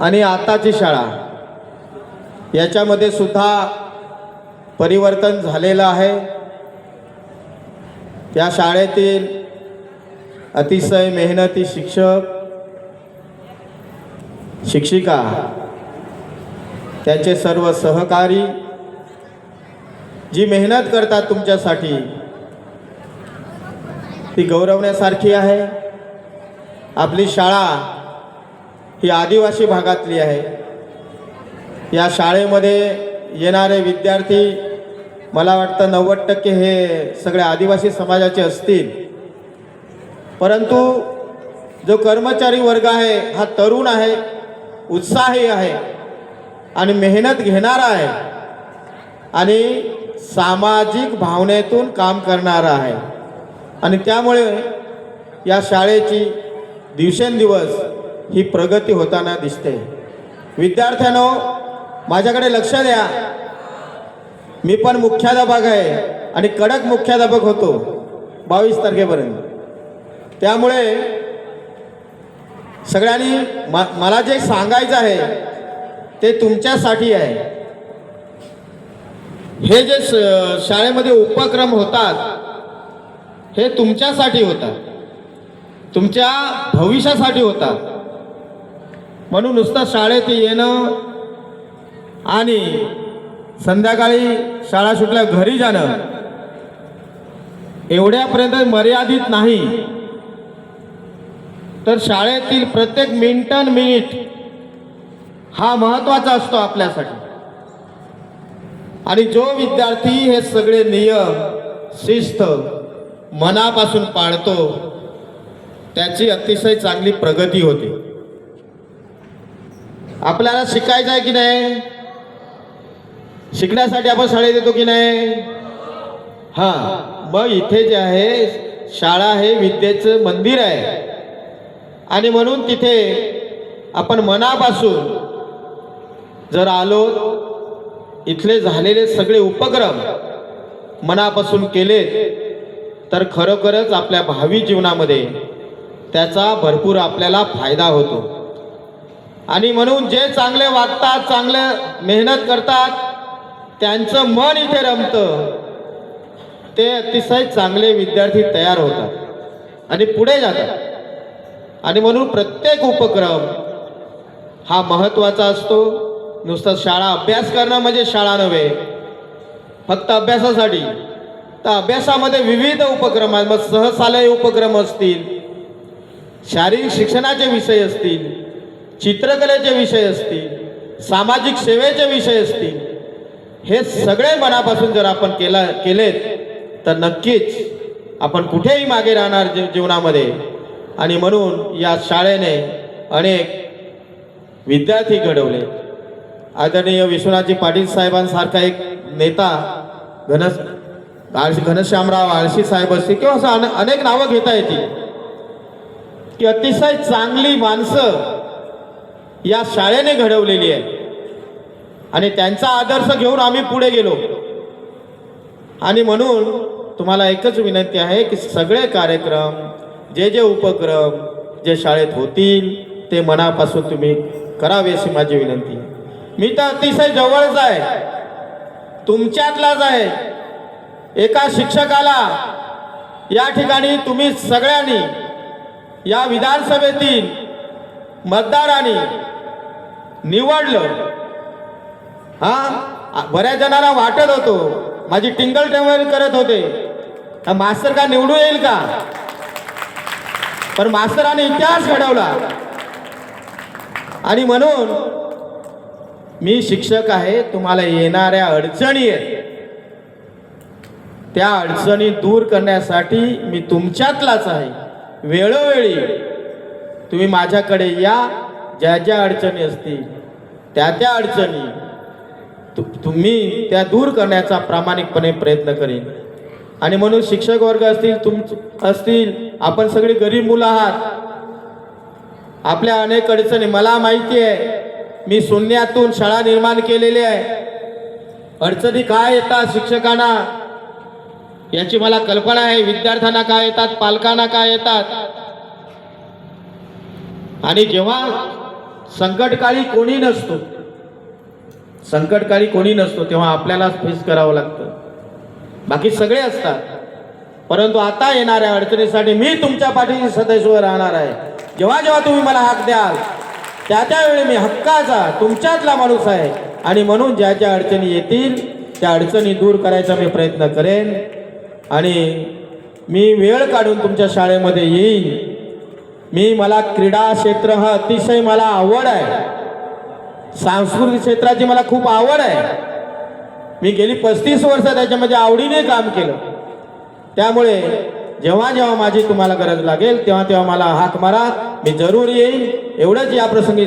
आणि आताची शाळा. याच्यामध्ये सुद्धा परिवर्तन झालेलं आहे. या शाळेतील अतिशय मेहनती शिक्षक शिक्षिका त्यांचे सर्व सहकारी जी मेहनत करतात तुमच्यासाठी ती गौरवण्यासारखी आहे. आपली शाळा ही आदिवासी भागातली आहे. या शाळेमध्ये येणारे विद्यार्थी मला वाटतं नव्वद टक्के हे सगळे आदिवासी समाजाचे असतील. परंतु जो कर्मचारी वर्ग आहे हा तरुण आहे उत्साही आहे आणि मेहनत घेणारा आहे आणि सामाजिक भावनेतून काम करणारा आहे. आणि त्यामुळे या शाळेची दिवसेंदिवस ही प्रगती होताना दिसते. विद्यार्थ्यांनो माझ्याकडे लक्ष द्या. मी पण मुख्याध्यापक आहे आणि कडक मुख्याध्यापक होतो बावीस तारखेपर्यंत. त्यामुळे सगळ्यांनी मा मला जे सांगायचं आहे ते तुमच्यासाठी आहे. हे जे शाळेमध्ये उपक्रम होतात हे तुमच्यासाठी होतात. तुमच्या भविष्यासाठी होतात. म्हणून नुसतं शाळेत येणं आणि संध्याकाळी शाळा सुटल्या घरी जाणं एवढ्यापर्यंत मर्यादित नाही. तर शाळेतील प्रत्येक मिनटन मिनिट हा महत्त्वाचा असतो आपल्यासाठी. आणि जो विद्यार्थी हे सगळे नियम शिस्त मनापासून पाळतो त्याची अतिशय चांगली प्रगती होते. आपल्याला शिकायचं आहे की नाही? शिकण्यासाठी आपण शाळेत येतो की नाही? हां मग इथे जे आहे शाळा हे विद्येचं मंदिर आहे. आणि म्हणून तिथे आपण मनापासून जर आलो इथले झालेले सगळे उपक्रम मनापासून केले तर खरोखरच आपल्या भावी जीवनामध्ये त्याचा भरपूर आपल्याला फायदा होतो. आणि म्हणून जे चांगले वागतात चांगले मेहनत करतात त्यांचं मन इथे रमतं. ते अतिशय चांगले विद्यार्थी तयार होतात आणि पुढे जातात. आणि म्हणून प्रत्येक उपक्रम हा महत्त्वाचा असतो. नुसतं शाळा अभ्यास करणं म्हणजे शाळा नव्हे फक्त अभ्यासासाठी. तर अभ्यासामध्ये विविध उपक्रम आहेत. मग सहसालय उपक्रम असतील शारीरिक शिक्षणाचे विषय असतील चित्रकलेचे विषय असतील सामाजिक सेवेचे विषय असतील हे सगळे मनापासून जर आपण केला केलेत तर नक्कीच आपण कुठेही मागे राहणार जी जीवनामध्ये. आणि म्हणून या शाळेने अनेक विद्यार्थी घडवले. आदरणीय विश्वनाथजी पाटील साहेबांसारखा एक नेता घनस आळशी घनश्यामराव आळशी साहेब असतील किंवा असं अनेक नावं घेता येतील. की अतिशय चांगली माणसं या शाळेने घडवलेली आहे. आणि त्यांचा आदर्श घेऊन आम्ही पुढे गेलो. आणि म्हणून तुम्हाला एकच विनंती आहे की सगळे कार्यक्रम जे जे उपक्रम जे शाळेत होतील ते मनापासून तुम्ही करावे अशी माझी विनंती मी तर अतिशय जवळच आहे. तुमच्यातलाच आहे. एका शिक्षकाला या ठिकाणी तुम्ही सगळ्यांनी या विधानसभेतील मतदारांनी निवडलं. हा? बऱ्याच जणांना वाटत होतो. माझी टिंगल टेंगल करत होते. तर मास्तर का निवडून येईल का? पण मास्तराने इतिहास घडवला. आणि म्हणून मी शिक्षक आहे तुम्हाला येणाऱ्या अडचणी आहेत. त्या अडचणी दूर करण्यासाठी मी तुमच्यातलाच आहे. वेळोवेळी तुम्ही माझ्याकडे या ज्या ज्या अडचणी असतील त्या त्या अडचणी तु तुम्ही त्या दूर करण्याचा प्रामाणिकपणे प्रयत्न करेन. आणि म्हणून शिक्षक वर्ग असतील तुम असतील आपण सगळी गरीब मुलं आहात. आपल्या अनेक अडचणी मला माहिती आहे मी शून्यातून शाळा निर्माण केलेली आहे. अडचणी काय येतात शिक्षकांना? याची मला कल्पना आहे विद्यार्थ्यांना काय येतात पालकांना काय येतात? आणि जेव्हा संकटकाळी कोणी नसतो संकटकाळी कोणी नसतो तेव्हा आपल्यालाच फेस करावं लागतं. बाकी सगळे असतात. परंतु आता येणाऱ्या अडचणीसाठी मी तुमच्या पाठीशी सदैव राहणार आहे. जेव्हा जेव्हा तुम्ही मला हाक द्याल त्या त्यावेळी मी हक्काचा तुमच्यातला माणूस आहे. आणि म्हणून ज्या ज्या अडचणी येतील त्या अडचणी दूर करायचा मी प्रयत्न करेन. आणि मी वेळ काढून तुमच्या शाळेमध्ये येईन. मी मला क्रीडा क्षेत्र हा अतिशय मला आवड आहे. सांस्कृतिक क्षेत्राची मला खूप आवड आहे. मी गेली पस्तीस वर्ष त्याच्यामध्ये आवडीने काम केलं. त्यामुळे जेव्हा जेव्हा माझी तुम्हाला गरज लागेल तेव्हा तेव्हा मला हाक मारा. मी जरूर येईन. एवढंच या प्रसंगी